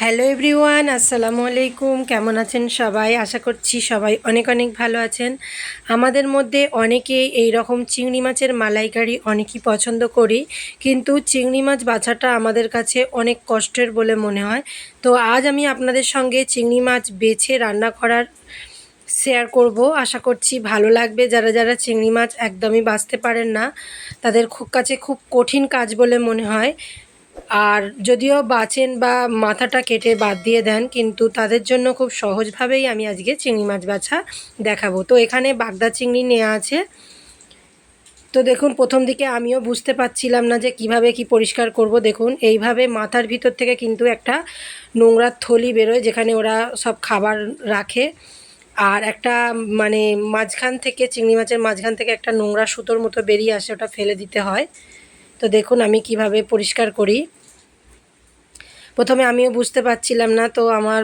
Hello everyone, আসসালামু আলাইকুম। কেমন আছেন সবাই? আশা করছি সবাই অনেক অনেক ভালো আছেন। আমাদের মধ্যে অনেকে এই রকম চিংড়ি মাছের মালাইকারি অনেকই পছন্দ করি, কিন্তু চিংড়ি মাছ বাছাটা আমাদের কাছে অনেক কষ্টের বলে মনে হয়। তো আজ আমি আপনাদের সঙ্গে চিংড়ি মাছ বেছে রান্না করার শেয়ার করব। আশা করছি ভালো লাগবে। যারা যারা চিংড়ি মাছ একদমই বাঁচতে পারেন না, তাদের খুব কাছে খুব কঠিন কাজ বলে মনে হয়। আর যদিও বাঁচেন বা মাথাটা কেটে বাদ দিয়ে দেন, কিন্তু তাদের জন্য খুব সহজভাবেই আমি আজকে চিংড়ি মাছ বাছা দেখাবো। তো এখানে বাগদা চিংড়ি নেওয়া আছে। তো দেখুন, প্রথম দিকে আমিও বুঝতে পারছিলাম না যে কীভাবে কি পরিষ্কার করব। দেখুন, এইভাবে মাথার ভিতর থেকে কিন্তু একটা নোংরার থলি বেরোয়, যেখানে ওরা সব খাবার রাখে। আর একটা মানে মাঝখান থেকে, চিংড়ি মাছের মাঝখান থেকে একটা নোংরা সুতোর মতো বেরিয়ে আসে, ওটা ফেলে দিতে হয়। তো দেখুন আমি কীভাবে পরিষ্কার করি। প্রথমে আমিও বুঝতে পারছিলাম না, তো আমার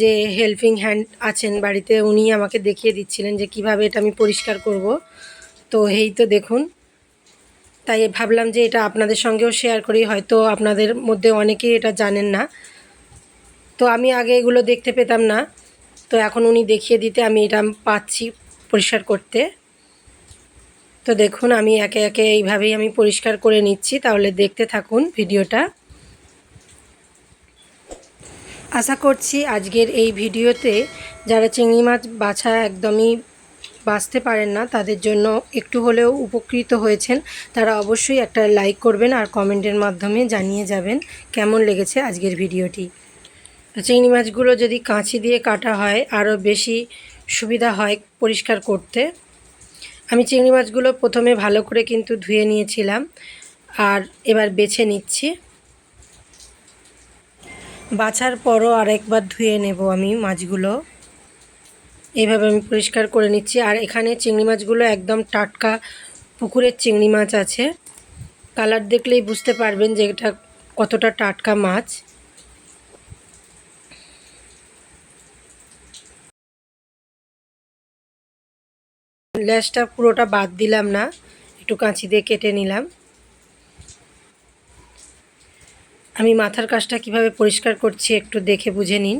যে হেল্পিং হ্যান্ড আছেন বাড়িতে, উনি আমাকে দেখিয়ে দিচ্ছিলেন যে কীভাবে এটা আমি পরিষ্কার করব। তো এই তো দেখুন, তাই ভাবলাম যে এটা আপনাদের সঙ্গেও শেয়ার করি, হয়তো আপনাদের মধ্যে অনেকেই এটা জানেন না। তো আমি আগে এগুলো দেখতে পেতাম না, তো এখন উনি দেখিয়ে দিতে আমি এটা পাচ্ছি পরিষ্কার করতে। তো দেখুন, আমি একে একে এইভাবেই আমি পরিষ্কার করে নিচ্ছি। তাহলে দেখতে থাকুন ভিডিওটা। আশা করছি আজকের এই ভিডিওতে যারা চিংড়ি মাছ বাছা একদমই বাঁচতে পারেন না, তাদের জন্য একটু হলেও উপকৃত হয়েছেন। তারা অবশ্যই একটা লাইক করবেন আর কমেন্টের মাধ্যমে জানিয়ে যাবেন কেমন লেগেছে আজকের ভিডিওটি। চিংড়ি মাছগুলো যদি কাঁচি দিয়ে কাটা হয়, আরও বেশি সুবিধা হয় পরিষ্কার করতে। আমি চিংড়ি মাছগুলো প্রথমে ভালো করে কিন্তু ধুয়ে নিয়েছিলাম আর এবার বেছে নিচ্ছি। বাছার পরও আরেকবার ধুয়ে নেব আমি মাছগুলো। এইভাবে আমি পরিষ্কার করে নিচ্ছি। আর এখানে চিংড়ি মাছগুলো একদম টাটকা পুকুরের চিংড়ি মাছ আছে। কালার দেখলেই বুঝতে পারবেন যে এটা কতটা টাটকা মাছ। ল্যাসটা পুরোটা বাদ দিলাম না, একটু কাঁচি দিয়ে কেটে নিলাম। আমি মাথার কাজটা কীভাবে পরিষ্কার করছি একটু দেখে বুঝে নিন।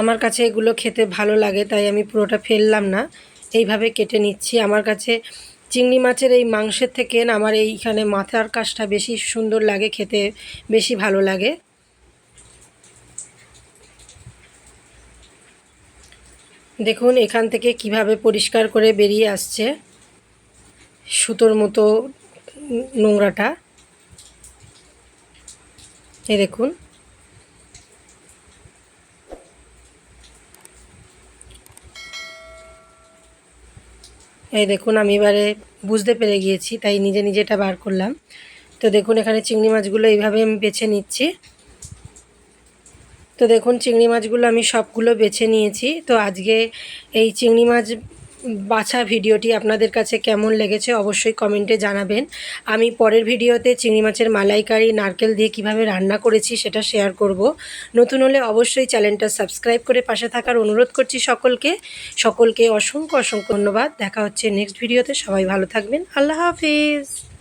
আমার কাছে এগুলো খেতে ভালো লাগে, তাই আমি পুরোটা ফেললাম না। এইভাবে কেটে নিচ্ছি। আমার কাছে চিংড়ি মাছের এই মাংসের থেকে আমার এইখানে মাথার কাজটা বেশি সুন্দর লাগে, খেতে বেশি ভালো লাগে। দেখুন, এখান থেকে কীভাবে পরিষ্কার করে বেরিয়ে আসছে সুতোর মতো নোংরাটা। এই দেখুন। এই দেখুন, আমি এবারে বুঝতে পেরে গিয়েছি, তাই নিজে নিজে এটা বার করলাম। তো দেখুন, এখানে চিংড়ি মাছগুলো এইভাবে আমি বেছে নিচ্ছি। তো দেখুন, চিংড়ি মাছগুলো আমি সবগুলো বেছে নিয়েছি। তো আজকে এই চিংড়ি মাছ বাছা ভিডিওটি আপনাদের কাছে কেমন লেগেছে অবশ্যই কমেন্টে জানাবেন। আমি পরের ভিডিওতে চিংড়ি মাছের মালাইকারি, নারকেল দিয়ে কীভাবে রান্না করেছি সেটা শেয়ার করব। নতুন হলে অবশ্যই চ্যানেলটা সাবস্ক্রাইব করে পাশে থাকার অনুরোধ করছি সকলকে। সকলকে অসংখ্য অসংখ্য ধন্যবাদ। দেখা হচ্ছে নেক্সট ভিডিওতে। সবাই ভালো থাকবেন। আল্লাহ হাফিজ।